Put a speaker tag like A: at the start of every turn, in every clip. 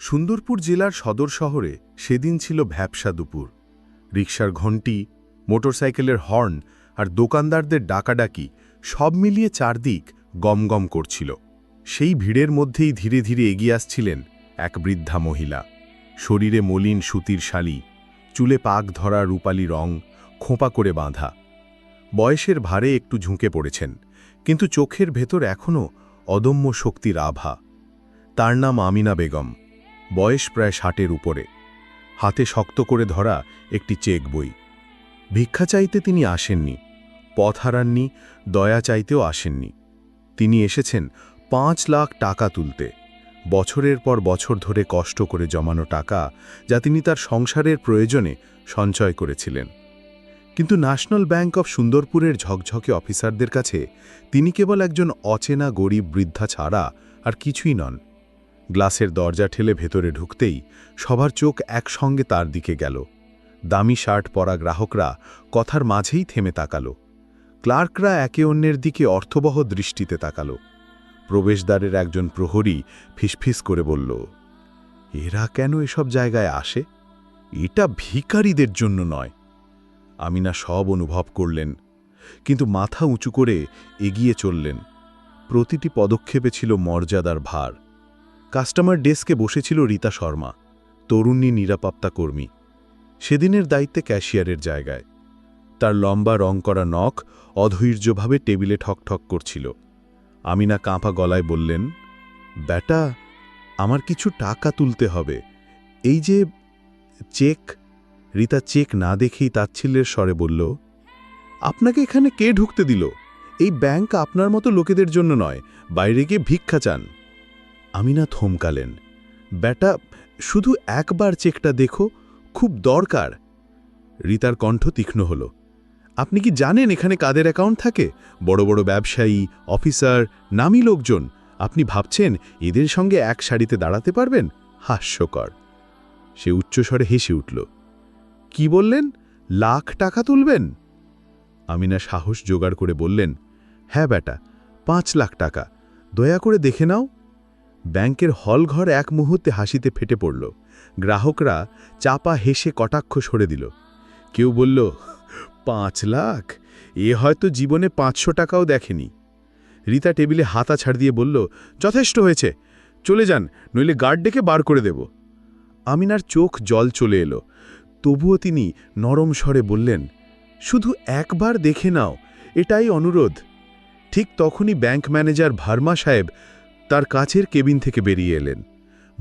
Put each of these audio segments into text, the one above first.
A: সুন্দরপুর জেলার সদর শহরে সেদিন ছিল ভ্যাবসা দুপুর। রিকশার ঘণ্টি, মোটরসাইকেলের হর্ন আর দোকানদারদের ডাকাডাকি সব মিলিয়ে চারদিক গমগম করছিল। সেই ভিড়ের মধ্যেই ধীরে ধীরে এগিয়ে আসছিলেন এক বৃদ্ধা মহিলা। শরীরে মলিন সুতির শালি, চুলে পাক ধরা রূপালি রং, খোঁপা করে বাঁধা। বয়সের ভারে একটু ঝুঁকে পড়েছেন, কিন্তু চোখের ভেতর এখনও অদম্য শক্তির আভা। তার নাম আমিনা বেগম। বয়স প্রায় ষাটের উপরে। হাতে শক্ত করে ধরা একটি চেক বই। ভিক্ষা চাইতে তিনি আসেননি, পথ হারাননি, দয়া চাইতেও আসেননি। তিনি এসেছেন পাঁচ লাখ টাকা তুলতে। বছরের পর বছর ধরে কষ্ট করে জমানো টাকা যা তিনি তার সংসারের প্রয়োজনে সঞ্চয় করেছিলেন। কিন্তু ন্যাশনাল ব্যাংক অফ সুন্দরপুরের ঝকঝকে অফিসারদের কাছে তিনি কেবল একজন অচেনা গরিব বৃদ্ধা ছাড়া আর কিছুই নন। গ্লাসের দরজা ঠেলে ভেতরে ঢুকতেই সবার চোখ একসঙ্গে তার দিকে গেল। দামি শার্ট পরা গ্রাহকরা কথার মাঝেই থেমে তাকালো। ক্লার্করা একে অন্যের দিকে অর্থবহ দৃষ্টিতে তাকালো। প্রবেশদ্বারের একজন প্রহরী ফিসফিস করে বলল, এরা কেন এসব জায়গায় আসে? এটা ভিখারিদের জন্য নয়। আমিনা সব অনুভব করলেন, কিন্তু মাথা উঁচু করে এগিয়ে চললেন। প্রতিটি পদক্ষেপে ছিল মর্যাদার ভার। কাস্টমার ডেস্কে বসেছিল রীতা শর্মা, তরুণী নিরাপত্তা কর্মী। সেদিনের দায়িত্বে ক্যাশিয়ারের জায়গায়। তার লম্বা রং করা নখ অধৈর্যভাবে টেবিলে ঠকঠক করছিল। আমিনা কাঁপা গলায় বললেন, ব্যাটা, আমার কিছু টাকা তুলতে হবে। এই যে চেক, রীতা চেক না দেখেই তাচ্ছিল্যের স্বরে বলল, আপনাকে এখানে কে ঢুকতে দিল? এই ব্যাংক আপনার মতো লোকেদের জন্য নয়, বাইরে গিয়ে ভিক্ষা চান। আমিনা থমকালেন ব্যাটা, শুধু একবার চেকটা দেখো, খুব দরকার। রিতার কণ্ঠ তীক্ষ্ণ হল। আপনি কি জানেন এখানে কাদের অ্যাকাউন্ট থাকে? বড় বড় ব্যবসায়ী, অফিসার, নামী লোকজন। আপনি ভাবছেন এদের সঙ্গে এক সারিতে দাঁড়াতে পারবেন? হাস্যকর। সে উচ্চস্বরে হেসে উঠল। কি বললেন? লাখ টাকা তুলবেন? আমিনা সাহস জোগাড় করে বললেন হ্যাঁ বেটা পাঁচ লাখ টাকা। দয়া করে দেখে নাও। ব্যাংকের হলঘর এক মুহূর্তে হাসিতে ফেটে পড়ল। গ্রাহকরা চাপা হেসে কটাক্ষ সরে দিল। কেউ বলল, পাঁচ লাখ? এ হয়তো জীবনে পাঁচশো টাকাও দেখেনি। রীতা টেবিলে হাতা ছাড় দিয়ে বলল, যথেষ্ট হয়েছে। চলে যান, নইলে গার্ড ডেকে বার করে দেব। আমিনার চোখ জল চলে এলো। তবুও তিনি নরম স্বরে বললেন, শুধু একবার দেখে নাও, এটাই অনুরোধ। ঠিক তখনই ব্যাংক ম্যানেজার ভার্মা সাহেব তার কাছের কেবিন থেকে বেরিয়ে এলেন।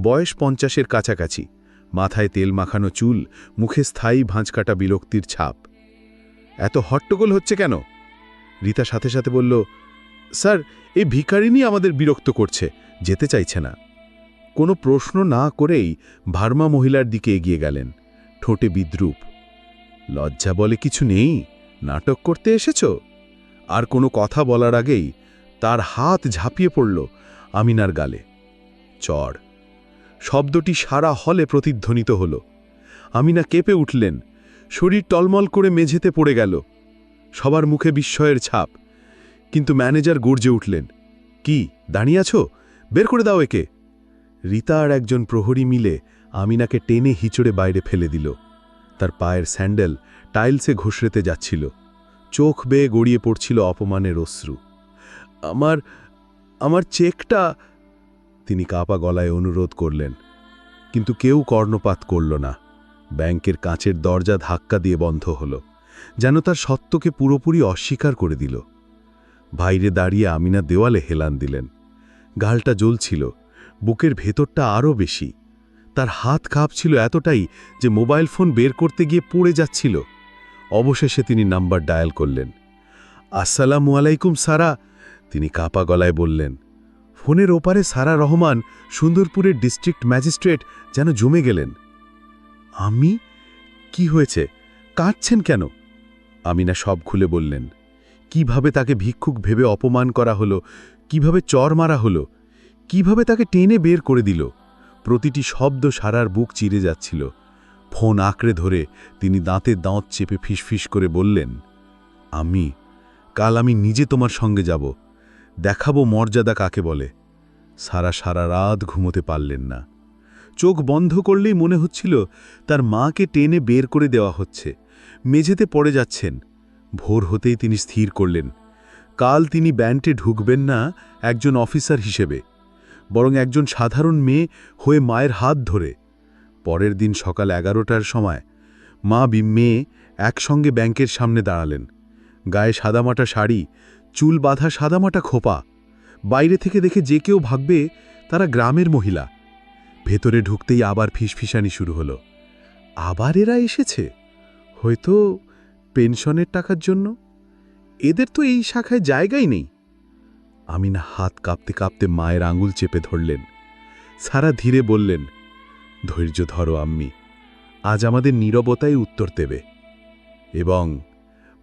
A: বয়স পঞ্চাশের কাছাকাছি। মাথায় তেল মাখানো চুল, মুখে স্থায়ী ভাঁজকাটা বিরক্তির ছাপ। এত হট্টগোল হচ্ছে কেন? রীতা সাথে সাথে বলল, স্যার, এই ভিকারিনী আমাদের বিরক্ত করছে, যেতে চাইছে না। কোনো প্রশ্ন না করেই ভার্মা মহিলার দিকে এগিয়ে গেলেন। ঠোঁটে বিদ্রুপ। লজ্জা বলে কিছু নেই? নাটক করতে এসেছ? আর কোনো কথা বলার আগেই তার হাত ঝাঁপিয়ে পড়ল। আমিনার গালে। চড়। শব্দটি সারা হলে প্রতিধ্বনিত হল। আমিনা কেঁপে উঠলেন। শরীর টলমল করে মেঝেতে পড়ে গেল। সবার মুখে বিস্ময়ের ছাপ। কিন্তু ম্যানেজার গর্জে উঠলেন। কি, দাঁড়িয়ে আছো? বের করে দাও একে। রীতা আর একজন প্রহরী মিলে আমিনাকে টেনে হিচড়ে বাইরে ফেলে দিল। তার পায়ের স্যান্ডেল টাইলসে ঘষড়েতে যাচ্ছিল। চোখ বেয়ে গড়িয়ে পড়ছিল অপমানের অশ্রু। আমার আমার চেকটা। তিনি কাপা গলায় অনুরোধ করলেন, কিন্তু কেউ কর্ণপাত করল না। ব্যাংকের কাঁচের দরজা ধাক্কা দিয়ে বন্ধ হল, যেন তার সত্যকে পুরোপুরি অস্বীকার করে দিল। বাইরে দাঁড়িয়ে আমিনা দেওয়ালে হেলান দিলেন। গালটা জ্বলছিল, বুকের ভেতরটা আরও বেশি। তার হাত কাঁপছিল এতটাই যে মোবাইল ফোন বের করতে গিয়ে পড়ে যাচ্ছিল। অবশেষে তিনি নাম্বার ডায়াল করলেন। আসসালামু আলাইকুম, সারা। তিনি কাপা গলায় বললেন, ফোনের ওপারে সারা রহমান সুন্দরপুরের ডিস্ট্রিক্ট ম্যাজিস্ট্রেট যেন জমে গেলেন। আমি? কি হয়েছে? কাঁদছেন কেন? আমিনা সব খুলে বললেন, কীভাবে তাকে ভিক্ষুক ভেবে অপমান করা হলো? কীভাবে চর মারা হলো? কীভাবে তাকে টেনে বের করে দিল? প্রতিটি শব্দ সারার বুক চিরে যাচ্ছিল। ফোন আঁকড়ে ধরে তিনি দাঁতে দাঁত চেপে ফিসফিস করে বললেন, আমি, কাল আমি নিজে তোমার সঙ্গে যাব। দেখাবো মর্যাদা কাকে বলে। সারা সারা রাত ঘুমোতে পারলেন না।
B: চোখ বন্ধ করলেই মনে হচ্ছিল তার মাকে টেনে বের করে দেওয়া হচ্ছে। মেঝেতে পড়ে যাচ্ছেন। ভোর হতেই তিনি স্থির করলেন। কাল তিনি ব্যান্ডে ঢুকবেন না একজন অফিসার হিসেবে, বরং একজন সাধারণ মেয়ে হয়ে মায়ের হাত ধরে। পরের দিন সকাল এগারোটার সময় মা বি, মেয়ে একসঙ্গে ব্যাংকের সামনে দাঁড়ালেন। গায়ে সাদামাটা শাড়ি চুল বাঁধা সাদামাটা খোপা। বাইরে থেকে দেখে যে কেউ ভাববে তারা গ্রামের মহিলা। ভেতরে ঢুকতেই আবার ফিসফিসানি শুরু হলো। আবার এরা এসেছে? হয়তো পেনশনের টাকার জন্য? এদের তো এই শাখায় জায়গাই নেই। আমিনা হাত কাঁপতে কাঁপতে মায়ের আঙুল চেপে ধরলেন। সারা ধীরে বললেন, ধৈর্য ধরো আম্মি। আজ আমাদের নীরবতাই উত্তর দেবে। এবং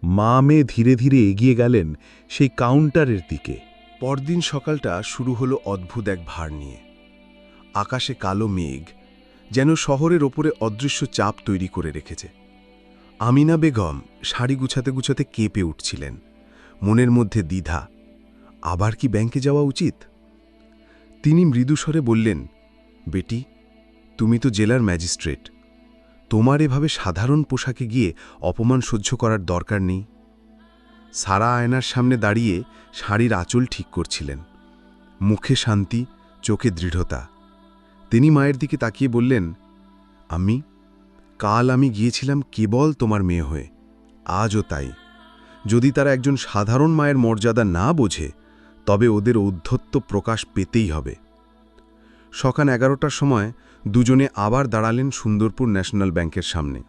B: মা মেয়ে ধীরে ধীরে এগিয়ে গেলেন সেই কাউন্টারের দিকে।
C: পরদিন সকালটা শুরু হলো অদ্ভুত এক ভার নিয়ে। আকাশে কালো মেঘ, যেন শহরের ওপরে অদৃশ্য চাপ তৈরি করে রেখেছে। আমিনা বেগম শাড়ি গুছাতে গুছাতে কেঁপে উঠছিলেন। মনের মধ্যে দ্বিধা, আবার কি ব্যাংকে যাওয়া উচিত? তিনি মৃদুস্বরে বললেন, বেটি, তুমি তো জেলার ম্যাজিস্ট্রেট। তোমার এভাবে সাধারণ পোশাকে গিয়ে অপমান সহ্য করার দরকার নেই। সারা আয়নার সামনে দাঁড়িয়ে শাড়ির আঁচল ঠিক করছিলেন। মুখে শান্তি, চোখে দৃঢ়তা। তিনি মায়ের দিকে তাকিয়ে বললেন, আমি, কাল আমি গিয়েছিলাম কেবল তোমার মেয়ে হয়ে। আজও তাই। যদি তারা একজন সাধারণ মায়ের মর্যাদা না বোঝে, তবে ওদের ঔদ্ধত্য প্রকাশ পেতেই হবে। সকাল এগারোটার সময় দুজনে আবার দাঁড়ালেন সুন্দরপুর ন্যাশনাল ব্যাংকের সামনে।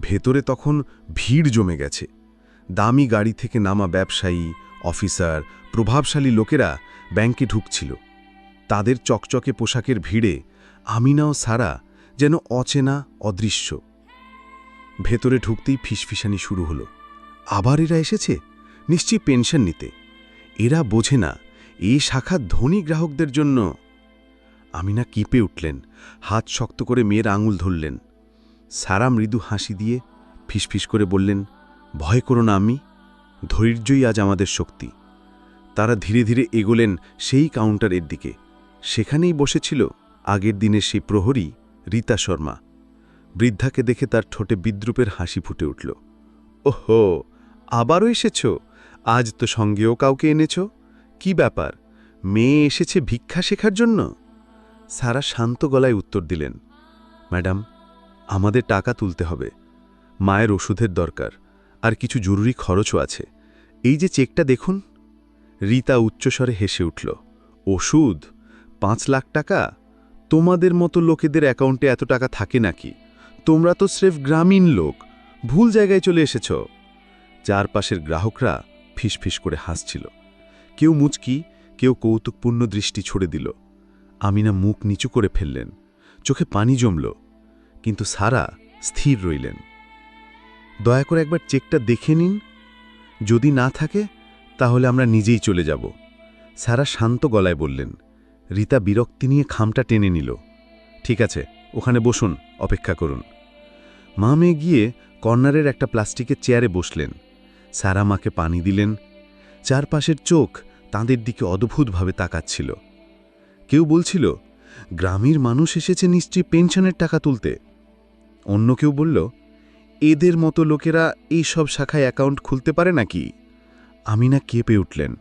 C: ভেতরে তখন ভিড় জমে গেছে। দামি গাড়ি থেকে নামা ব্যবসায়ী, অফিসার, প্রভাবশালী লোকেরা ব্যাংকে ঢুকছিল। তাদের চকচকে পোশাকের ভিড়ে আমিনা ও সারা যেন অচেনা, অদৃশ্য। ভেতরে ঢুকতেই ফিসফিসানি শুরু হলো। আবার এরা এসেছে? নিশ্চয়ই পেনশন নিতে। এরা বোঝে না এই শাখা ধনী গ্রাহকদের জন্য আমিনা কিপে উঠলেন, হাত শক্ত করে মেয়ের আঙুল ধরলেন। সারা মৃদু হাসি দিয়ে ফিসফিস করে বললেন, ভয় করো না আমি ধৈর্যই আজ আমাদের শক্তি। তারা ধীরে ধীরে এগোলেন সেই কাউন্টারের দিকে। সেখানেই বসেছিল আগের দিনের সেই প্রহরী রীতা শর্মা। বৃদ্ধাকে দেখে তার ঠোঁটে বিদ্রুপের হাসি ফুটে উঠল। ওহো, আবারও এসেছ? আজ তো সঙ্গেও কাউকে এনেছ? কি ব্যাপার? মেয়ে এসেছে ভিক্ষা শেখার জন্য? সারা শান্ত গলায় উত্তর দিলেন, ম্যাডাম, আমাদের টাকা তুলতে হবে। মায়ের ওষুধের দরকার, আর কিছু জরুরি খরচও আছে। এই যে চেকটা দেখুন। রীতা উচ্চস্বরে হেসে উঠল, ওষুধ? পাঁচ লাখ টাকা? তোমাদের মতো লোকেদের অ্যাকাউন্টে এত টাকা থাকে নাকি? তোমরা তো স্রেফ গ্রামীণ লোক, ভুল জায়গায় চলে এসেছ। চারপাশের গ্রাহকরা ফিসফিস করে হাসছিল। কেউ মুচকি, কেউ কৌতুকপূর্ণ দৃষ্টি ছড়ে দিল। আমিনা মুখ নিচু করে ফেললেন। চোখে পানি জমল, কিন্তু সারা স্থির রইলেন। দয়া করে একবার চেকটা দেখে নিন। যদি না থাকে, তাহলে আমরা নিজেই চলে যাব। সারা শান্ত গলায় বললেন। রীতা বিরক্তি নিয়ে খামটা টেনে নিল। ঠিক আছে, ওখানে বসুন, অপেক্ষা করুন। মা মেয়ে গিয়ে কর্নারের একটা প্লাস্টিকের চেয়ারে বসলেন। সারা মাকে পানি দিলেন। চারপাশের চোখ তাঁদের দিকে অদ্ভুতভাবে তাকাচ্ছিল। কেউ বলছিল, গ্রামের মানুষ এসেছে নিশ্চয়ই পেনশনের টাকা তুলতে। অন্য কেউ বলল, এদের মতো লোকেরা এই সব শাখায় অ্যাকাউন্ট খুলতে পারে নাকি? আমিনা কেঁপে উঠলেন।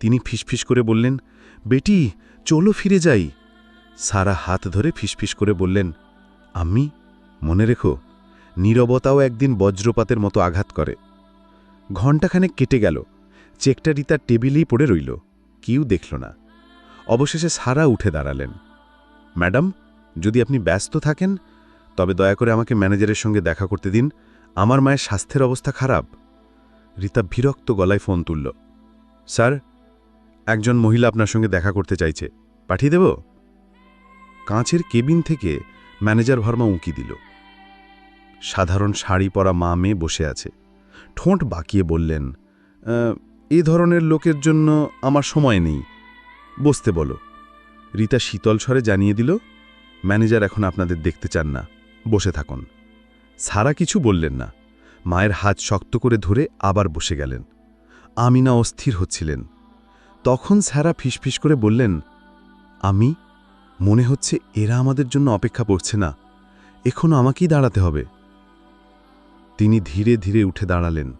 C: তিনি ফিসফিস করে বললেন, বেটি, চলো ফিরে যাই। সারা হাত ধরে ফিসফিস করে বললেন আমি মনে রেখো, নীরবতাও একদিন বজ্রপাতের মতো আঘাত করে। ঘণ্টাখানেক কেটে গেল। চেকটা রিতার টেবিলেই পড়ে রইল। কেউ দেখল না। অবশেষে সারা উঠে দাঁড়ালেন। ম্যাডাম, যদি আপনি ব্যস্ত থাকেন, তবে দয়া করে আমাকে ম্যানেজারের সঙ্গে দেখা করতে দিন। আমার মায়ের স্বাস্থ্যের অবস্থা খারাপ। রীতা বিরক্ত গলায় ফোন তুলল। স্যার, একজন মহিলা আপনার সঙ্গে দেখা করতে চাইছে। পাঠিয়ে দেব? কাঁচের কেবিন থেকে ম্যানেজার ভর্মা উঁকি দিল। সাধারণ শাড়ি পরা মা মেয়ে বসে আছে। ঠোঁট বাঁকিয়ে বললেন, এ ধরনের লোকের জন্য আমার সময় নেই। বসতে বলো। রীতা শীতল স্বরে জানিয়ে দিল, ম্যানেজার এখন আপনাদের দেখতে চান না। বসে থাকুন। সারা কিছু বললেন না। মায়ের হাত শক্ত করে ধরে আবার বসে গেলেন। আমিনা অস্থির হচ্ছিলেন। তখন স্যারা ফিসফিস করে বললেন, আমি?
B: মনে হচ্ছে এরা আমাদের জন্য অপেক্ষা করছে না। এখনও আমাকেই দাঁড়াতে হবে। তিনি ধীরে ধীরে উঠে দাঁড়ালেন।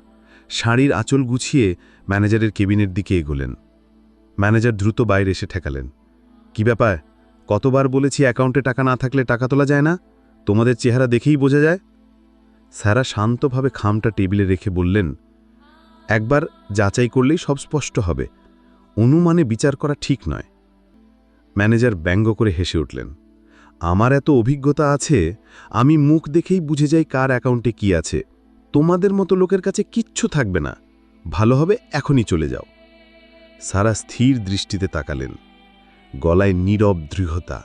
B: শাড়ির আঁচল গুছিয়ে ম্যানেজারের কেবিনের দিকে এগোলেন। ম্যানেজার দ্রুত বাইরে এসে ঠেকালেন। কি ব্যাপার? কতবার বলেছি অ্যাকাউন্টে টাকা না থাকলে টাকা তোলা যায় না? তোমাদের চেহারা দেখেই বোঝা যায়? স্যারা শান্তভাবে খামটা টেবিলে রেখে বললেন, একবার যাচাই করলেই সব স্পষ্ট হবে। অনুমানে বিচার করা ঠিক নয়। ম্যানেজার ব্যঙ্গ করে হেসে উঠলেন, আমার এত অভিজ্ঞতা আছে, আমি মুখ দেখেই বুঝে যাই কার অ্যাকাউন্টে কি আছে। তোমাদের মতো লোকের কাছে কিচ্ছু থাকবে না। ভালো হবে এখনই চলে যাও। সারা স্থির দৃষ্টিতে তাকালেন। গলায় নীরব দৃঢ়তা।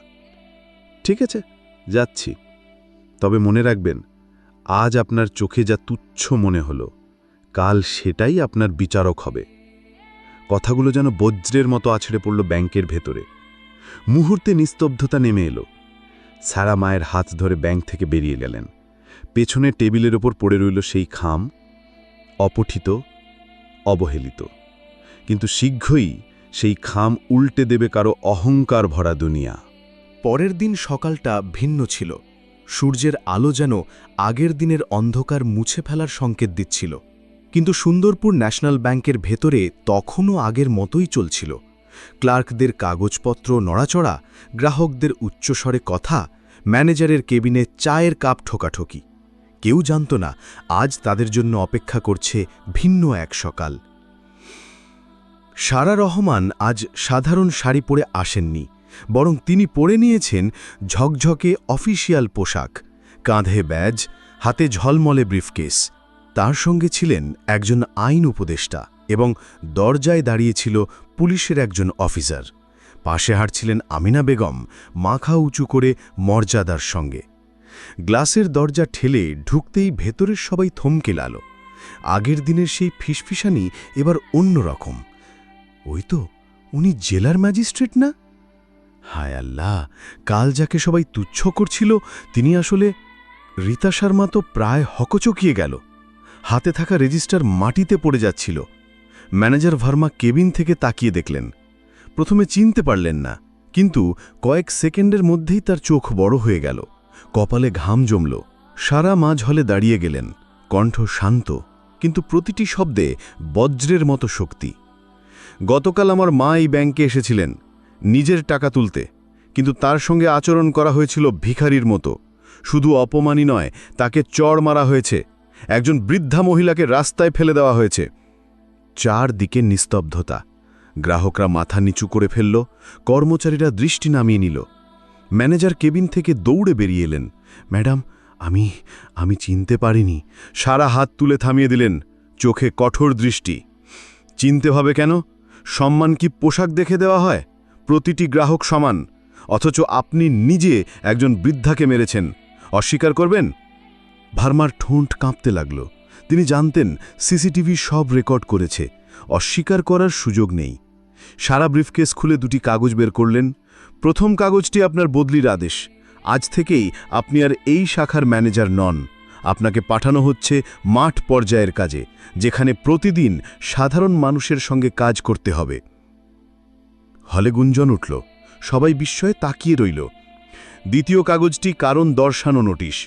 B: ঠিক আছে, যাচ্ছি। তবে মনে রাখবেন, আজ আপনার চোখে যা তুচ্ছ মনে হলো, কাল সেটাই আপনার বিচারক হবে। কথাগুলো যেন বজ্রের মতো আছড়ে পড়ল ব্যাংকের ভেতরে। মুহূর্তে নিস্তব্ধতা নেমে এলো। সারা মায়ের হাত ধরে ব্যাংক থেকে বেরিয়ে গেলেন। পেছনে টেবিলের ওপর পড়ে রইল সেই খাম, অপঠিত, অবহেলিত। কিন্তু শীঘ্রই সেই খাম উল্টে দেবে কারও অহংকার ভরা দুনিয়া।
C: পরের দিন সকালটা ভিন্ন ছিল। সূর্যের আলো যেন আগের দিনের অন্ধকার মুছে ফেলার সংকেত দিচ্ছিল। কিন্তু সুন্দরপুর ন্যাশনাল ব্যাংকের ভেতরে তখনও আগের মতোই চলছিল। ক্লার্কদের কাগজপত্র, নড়াচড়া, গ্রাহকদের উচ্চস্বরে কথা, ম্যানেজারের কেবিনে চায়ের কাপ ঠোকাঠকি। কেউ জানত না, আজ তাদের জন্য অপেক্ষা করছে ভিন্ন এক সকাল। সারা রহমান আজ সাধারণ শাড়ি পরে আসেননি, বরং তিনি পরে নিয়েছেন ঝকঝকে অফিসিয়াল পোশাক, কাঁধে ব্যাজ, হাতে ঝলমলে ব্রিফকেস। তার সঙ্গে ছিলেন একজন আইন উপদেষ্টা এবং দরজায় দাঁড়িয়েছিল পুলিশের একজন অফিসার। পাশে হাঁটছিলেন আমিনা বেগম মাখা উঁচু করে মর্যাদার সঙ্গে। গ্লাসের দরজা ঠেলে ঢুকতেই ভেতরের সবাই থমকে লাল। আগের দিনের সেই ফিসফিসানি এবার অন্যরকম। ওই তো, উনি জেলার ম্যাজিস্ট্রেট না? হায় আল্লাহ, কাল যাকে সবাই তুচ্ছ করছিল, তিনি আসলে রীতা শর্মা তো প্রায় হকচকিয়ে গেল। হাতে থাকা রেজিস্টার মাটিতে পড়ে যাচ্ছিল। ম্যানেজার ভার্মা কেবিন থেকে তাকিয়ে দেখলেন। প্রথমে চিনতে পারলেন না, কিন্তু কয়েক সেকেন্ডের মধ্যেই তার চোখ বড় হয়ে গেল। কপালে ঘাম জমল। সারা মাঝ হলে দাঁড়িয়ে গেলেন। কণ্ঠ শান্ত, কিন্তু প্রতিটি শব্দে বজ্রের মতো শক্তি। গতকাল আমার মা এই ব্যাংকে এসেছিলেন, নিজের টাকা তুলতে। কিন্তু তার সঙ্গে আচরণ করা হয়েছিল ভিখারির মতো। শুধু অপমানই নয়, তাকে চড় মারা হয়েছে। একজন বৃদ্ধা মহিলাকে রাস্তায় ফেলে দেওয়া হয়েছে। চার চারদিকে নিস্তব্ধতা। গ্রাহকরা মাথা নিচু করে ফেলল, কর্মচারীরা দৃষ্টি নামিয়ে নিল। ম্যানেজার কেবিন থেকে দৌড়ে বেরিয়ে এলেন। ম্যাডাম, আমি আমি চিনতে পারিনি। সারা হাত তুলে থামিয়ে দিলেন, চোখে কঠোর দৃষ্টি। চিনতে হবে কেন? সম্মান কি পোশাক দেখে দেওয়া হয়? প্রতিটি গ্রাহক সমান, অথচ আপনি নিজে একজন বৃদ্ধাকে মেরেছেন। অস্বীকার করবেন? ভার্মার ঠোঁট কাঁপতে লাগল। তিনি জানতেন, সিসিটিভি সব রেকর্ড করেছে। অস্বীকার করার সুযোগ নেই। সারা ব্রিফকেস খুলে দুটি কাগজ বের করলেন। প্রথম কাগজটি আপনার বদলির আদেশ। আজ থেকেই আপনি আর এই শাখার ম্যানেজার নন। আপনাকে পাঠানো হচ্ছে মাঠ পর্যায়ের কাজে, যেখানে প্রতিদিন সাধারণ মানুষের সঙ্গে কাজ করতে হবে। হলে গুঞ্জন উঠল, সবাই বিস্ময়ে তাকিয়ে রইল। দ্বিতীয় কাগজটি কারণ দর্শানো নোটিশ।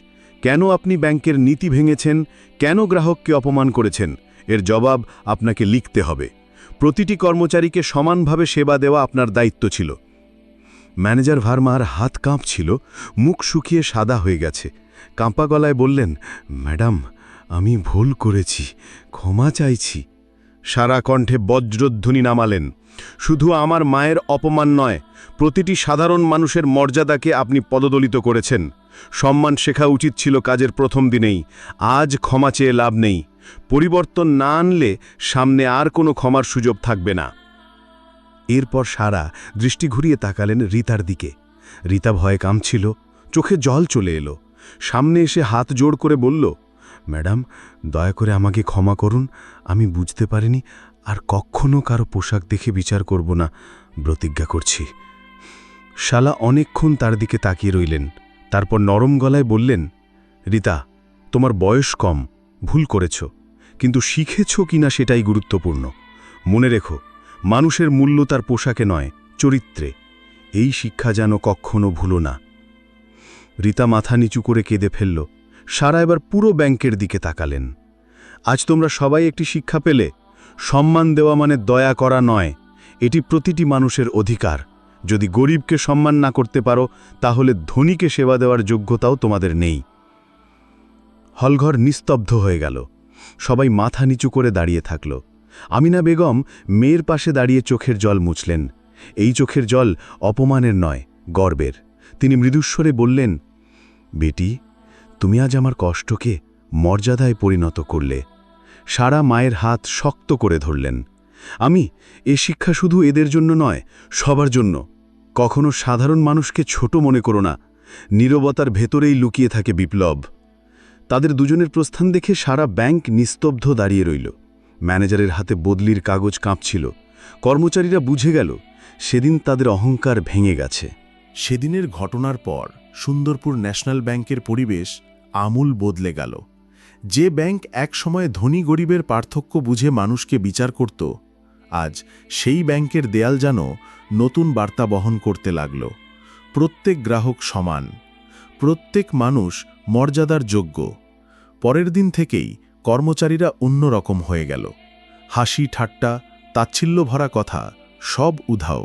C: কেন আপনি ব্যাংকের নীতি ভেঙেছেন? কেন গ্রাহককে অপমান করেছেন? এর জবাব আপনাকে লিখতে হবে। প্রতিটি কর্মচারীকে সমানভাবে সেবা দেওয়া আপনার দায়িত্ব ছিল। ম্যানেজার ভার্মার হাত কাঁপছিল, মুখ শুকিয়ে সাদা হয়ে গেছে। কাঁপা গলায় বললেন, ম্যাডাম, আমি ভুল করেছি, ক্ষমা চাইছি। সারা কণ্ঠে বজ্রধ্বনি নামালেন। শুধু আমার মায়ের অপমান নয়, প্রতিটি সাধারণ মানুষের মর্যাদাকে আপনি পদদলিত করেছেন। সম্মান শেখা উচিত ছিল কাজের প্রথম দিনেই, আজ ক্ষমা চেয়ে লাভ নেই। পরিবর্তন না আনলে সামনে আর কোনো ক্ষমার সুযোগ থাকবে না। এরপর সারা দৃষ্টি ঘুরিয়ে তাকালেন রীতার দিকে। রীতা ভয়ে কামছিল চোখে জল চলে এলো। সামনে এসে হাত জোড় করে বলল, ম্যাডাম, দয়া করে আমাকে ক্ষমা করুন, আমি বুঝতে পারিনি আর কখনো কারও পোশাক দেখে বিচার করব না, প্রতিজ্ঞা করছি। শালা অনেকক্ষণ তার দিকে তাকিয়ে রইলেন, তারপর নরম গলায় বললেন, রীতা, তোমার বয়স কম, ভুল করেছ, কিন্তু শিখেছ কিনা সেটাই গুরুত্বপূর্ণ। মনে রেখো, মানুষের মূল্য তার পোশাকে নয়, চরিত্রে।
B: এই শিক্ষা যেন কখনো ভুলো না। রীতা মাথা নিচু করে কেঁদে ফেলল। সারা এবার পুরো ব্যাংকের দিকে তাকালেন। আজ তোমরা সবাই একটি শিক্ষা পেলে, সম্মান দেওয়া মানে দয়া করা নয়, এটি প্রতিটি মানুষের অধিকার। যদি গরিবকে সম্মান না করতে পারো, তাহলে ধনীকে সেবা দেওয়ার যোগ্যতাও তোমাদের নেই। হলঘর নিস্তব্ধ হয়ে গেল। সবাই মাথা নিচু করে দাঁড়িয়ে থাকল। আমিনা বেগম মেয়ের পাশে দাঁড়িয়ে চোখের জল মুছলেন। এই চোখের জল অপমানের নয়, গর্বের। তিনি মৃদুস্বরে বললেন বেটি, তুমি আজ আমার কষ্টকে মর্যাদায় পরিণত করলে। সারা মায়ের হাত শক্ত করে ধরলেন। আমি এ শিক্ষা শুধু এদের জন্য নয়, সবার জন্য। কখনো সাধারণ মানুষকে ছোট মনে করো না, নীরবতার ভেতরেই লুকিয়ে থাকে বিপ্লব। তাদের দুজনের প্রস্থান দেখে সারা ব্যাংক নিস্তব্ধ দাঁড়িয়ে রইল। ম্যানেজারের হাতে বদলির কাগজ কাঁপছিল। কর্মচারীরা বুঝে গেল, সেদিন তাদের অহংকার ভেঙে গেছে।
D: সেদিনের ঘটনার পর সুন্দরপুর ন্যাশনাল ব্যাংকের পরিবেশ আমূল বদলে গেল। যে ব্যাংক এক সময় ধনী গরিবের পার্থক্য বুঝে মানুষকে বিচার করত, আজ সেই ব্যাংকের দেয়াল যেন নতুন বার্তা বহন করতে লাগল। প্রত্যেক গ্রাহক সমান, প্রত্যেক মানুষ মর্যাদার যোগ্য। পরের দিন থেকেই কর্মচারীরা অন্যরকম হয়ে গেল। হাসি, ঠাট্টা, তাচ্ছিল্য ভরা কথা সব উধাও।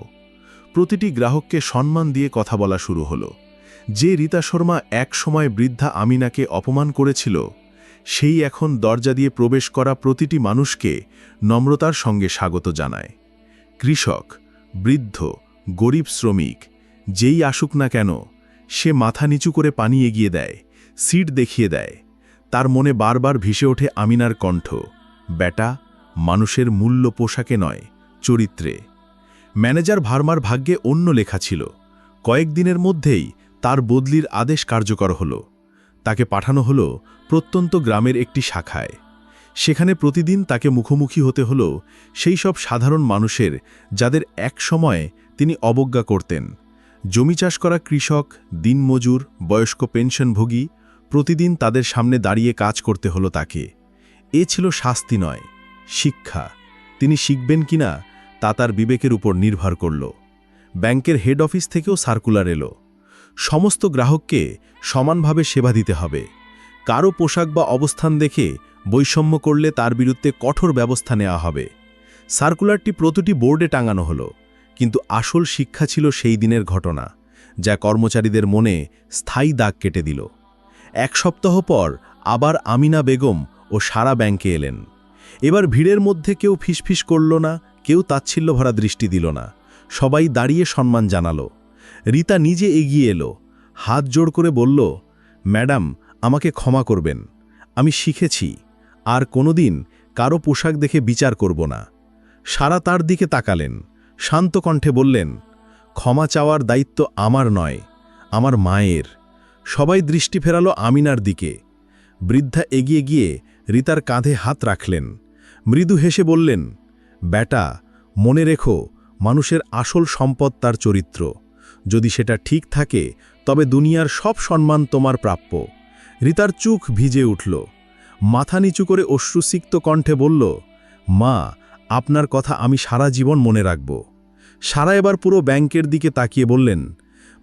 D: প্রতিটি গ্রাহককে সম্মান দিয়ে কথা বলা শুরু হলো। যে রীতা শর্মা এক সময় বৃদ্ধা আমিনাকে অপমান করেছিল, সেই এখন দরজা দিয়ে প্রবেশ করা প্রতিটি মানুষকে নম্রতার সঙ্গে স্বাগত জানায়। কৃষক, বৃদ্ধ, গরিব শ্রমিক, যেই আসুক না কেন, সে মাথা নিচু করে পানি এগিয়ে দেয়, সিট দেখিয়ে দেয়। তার মনে বারবার ভেসে ওঠে আমিনার কণ্ঠ, বেটা, মানুষের মূল্য পোশাকে নয়, চরিত্রে। ম্যানেজার ভার্মার ভাগ্যে অন্য লেখা ছিল। কয়েকদিনের মধ্যেই তার বদলির আদেশ কার্যকর হল। তাকে পাঠানো হল প্রত্যন্ত গ্রামের একটি শাখায়। সেখানে প্রতিদিন তাকে মুখোমুখি হতে হল সেই সব সাধারণ মানুষের যাদের এক সময়ে তিনি অবজ্ঞা করতেন। জমি চাষ করা কৃষক, দিনমজুর, বয়স্ক পেনশনভোগী প্রতিদিন তাদের সামনে দাঁড়িয়ে কাজ করতে হলো তাকে। এ ছিল শাস্তি নয়, শিক্ষা। তিনি শিখবেন কিনা তা তার বিবেকের উপর নির্ভর করল। ব্যাংকের হেড অফিস থেকেও সার্কুলার এলো। সমস্ত গ্রাহককে সমানভাবে সেবা দিতে হবে। কারও পোশাক বা অবস্থান দেখে বৈষম্য করলে তার বিরুদ্ধে কঠোর ব্যবস্থা নেওয়া হবে। সার্কুলারটি প্রতিটি বোর্ডে টাঙানো হলো, কিন্তু আসল শিক্ষা ছিল সেই দিনের ঘটনা, যা কর্মচারীদের মনে স্থায়ী দাগ কেটে দিল। এক সপ্তাহ পর আবার আমিনা বেগম ও সারা ব্যাংকে এলেন। এবার ভিড়ের মধ্যে কেউ ফিসফিস করল না কেউ তাচ্ছিল্য ভরা দৃষ্টি দিল না। সবাই দাঁড়িয়ে সম্মান জানালো। রীতা নিজে এগিয়ে এলো। হাত জোড় করে বলল, ম্যাডাম, আমাকে ক্ষমা করবেন। আমি শিখেছি। আর কোনোদিন কারও পোশাক দেখে বিচার করব না। সারা তার দিকে তাকালেন। শান্ত কণ্ঠে বললেন, ক্ষমা চাওয়ার দায়িত্ব আমার নয়, আমার মায়ের। সবাই দৃষ্টি ফেরালো আমিনার দিকে। বৃদ্ধা এগিয়ে গিয়ে রিতার কাঁধে হাত রাখলেন। মৃদু হেসে বললেন ব্যাটা, মনে রেখো, মানুষের আসল সম্পদ তার চরিত্র। যদি সেটা ঠিক থাকে, তবে দুনিয়ার সব সম্মান তোমার প্রাপ্য। রিতার চুখ ভিজে উঠল। মাথা নিচু করে অশ্রুসিক্ত কণ্ঠে বলল, মা, আপনার কথা আমি সারা জীবন মনে রাখব। সারা এবার পুরো ব্যাংকের দিকে তাকিয়ে বললেন,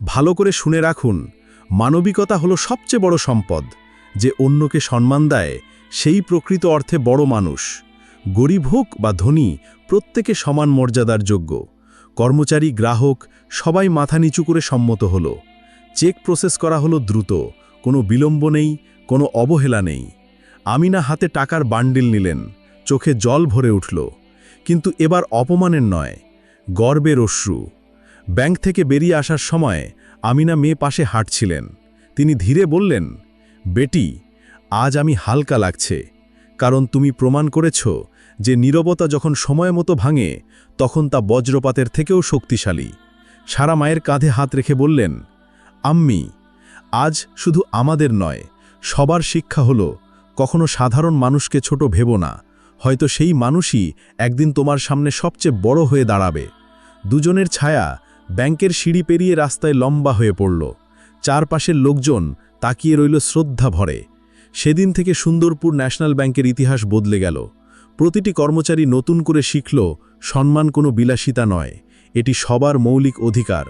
D: ভালো করে শুনে রাখুন, মানবিকতা হলো সবচেয়ে বড় সম্পদ। যে অন্যকে সম্মান দেয়, সেই প্রকৃত অর্থে বড় মানুষ। গরিব হোক বা ধনী, প্রত্যেকে সমান মর্যাদার যোগ্য। কর্মচারী, গ্রাহক, সবাই মাথা নিচু করে সম্মত হল। চেক প্রসেস করা হলো দ্রুত, কোনো বিলম্ব নেই, কোনো অবহেলা নেই। আমিনা হাতে টাকার বান্ডিল নিলেন, চোখে জল ভরে উঠল। কিন্তু এবার অপমানের নয়, গর্বের অশ্রু। ব্যাংক থেকে বেরিয়ে আসার সময় আমিনা মেয়ে পাশে হাঁটছিলেন। তিনি ধীরে বললেন, বেটি, আজ আমি হালকা লাগছে। কারণ তুমি প্রমাণ করেছ যে নীরবতা যখন সময় মতো ভাঙে, তখন তা বজ্রপাতের থেকেও শক্তিশালী। সারা মায়ের কাঁধে হাত রেখে বললেন, আম্মি, আজ শুধু আমাদের নয়, সবার শিক্ষা হলো, কখনো সাধারণ মানুষকে ছোট ভেব না। হয়তো সেই মানুষই একদিন তোমার সামনে সবচেয়ে বড় হয়ে দাঁড়াবে। দুজনের ছায়া ব্যাংকের সিঁড়ি পেরিয়ে রাস্তায় লম্বা হয়ে পড়ল। চারপাশের লোকজন তাকিয়ে রইল শ্রদ্ধা ভরে। সেদিন থেকে সুন্দরপুর ন্যাশনাল ব্যাংকের ইতিহাস বদলে গেল। প্রতিটি কর্মচারী নতুন করে শিখল, সম্মান কোনো বিলাসিতা নয়, এটি সবার মৌলিক অধিকার।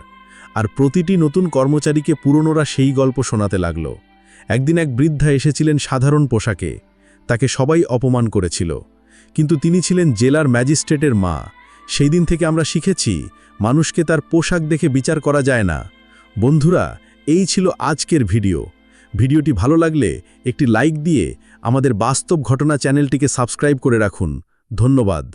B: আর প্রতিটি নতুন কর্মচারীকে পুরনোরা সেই গল্প শোনাতে লাগল। একদিন এক বৃদ্ধা এসেছিলেন সাধারণ পোশাকে, তাকে সবাই অপমান করেছিল। কিন্তু তিনি ছিলেন জেলার ম্যাজিস্ট্রেটের মা। সেই দিন থেকে আমরা শিখেছি, মানুষকে তার পোশাক দেখে বিচার করা যায় না। বন্ধুরা, এই ছিল আজকের ভিডিও। ভিডিওটি ভালো লাগলে একটি লাইক দিয়ে আমাদের বাস্তব ঘটনা চ্যানেলটিকে সাবস্ক্রাইব করে রাখুন। ধন্যবাদ।